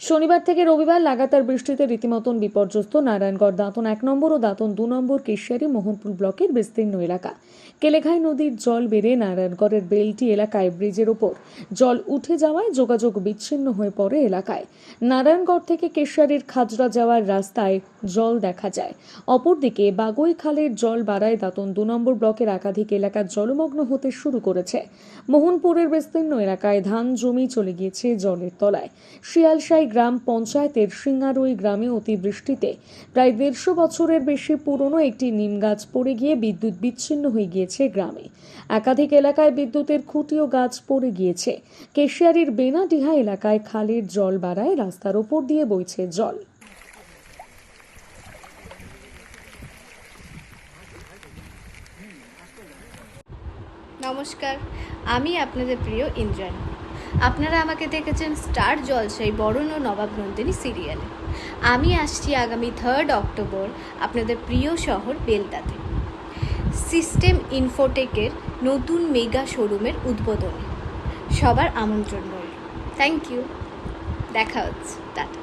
শনিবার থেকে রবিবার লাগাতার বৃষ্টিতে রীতিমতন বিপর্যস্ত নারায়ণগড় দাঁতন এক নম্বর ও দাঁতন দু নম্বর কেশিয়ারি মোহনপুর ব্লকের বিস্তীর্ণ এলাকা। কেলেঘাই নদীর জল বেড়ে নারায়ণগড়ের বেলটি এলাকায় ব্রিজের ওপর। জল উঠে যাওয়ায় যোগাযোগ বিচ্ছিন্ন হয়ে পড়ে এলাকায়। নারায়ণগড় থেকে কেশিয়ারির খাজরা যাওয়ার রাস্তায় জল দেখা যায়। অপরদিকে বাগুই খালের জল বাড়ায় দাঁতন দু নম্বর ব্লকের একাধিক এলাকা জলমগ্ন হতে শুরু করেছে। মোহনপুরের বিস্তীর্ণ এলাকায় ধান জমি চলে গিয়েছে জলের তলায়। শিয়ালশাই গ্রাম পঞ্চায়েতের সিঙ্গারই গ্রামে অতিবৃষ্টিতে প্রায় দেড়শো বছরের বেশি পুরনো একটি নিম গাছ পড়ে গিয়ে বিদ্যুৎ বিচ্ছিন্ন হয়ে গিয়েছে গ্রামে। একাধিক এলাকায় বিদ্যুতের খুঁটি ও গাছ পড়ে গিয়েছে। কেশিয়ারির বেনাডিহা এলাকায় খালের জল বাড়ায় রাস্তার ওপর দিয়ে বইছে জল। নমস্কার, আমি আপনাদের প্রিয় ইন্দ্রাণী। আপনারা আমাকে দেখেছেন স্টার জলসাই বরণ ও নবাব নন্দিনী সিরিয়ালে। আমি আসছি আগামী থার্ড অক্টোবর আপনাদের প্রিয় শহর বেলদাতে। সিস্টেম ইনফোটেকের নতুন মেগা শোরুমের উদ্বোধনে। সবার আমন্ত্রণ রইল। থ্যাংক ইউ দেখা হচ্ছে। টাটা।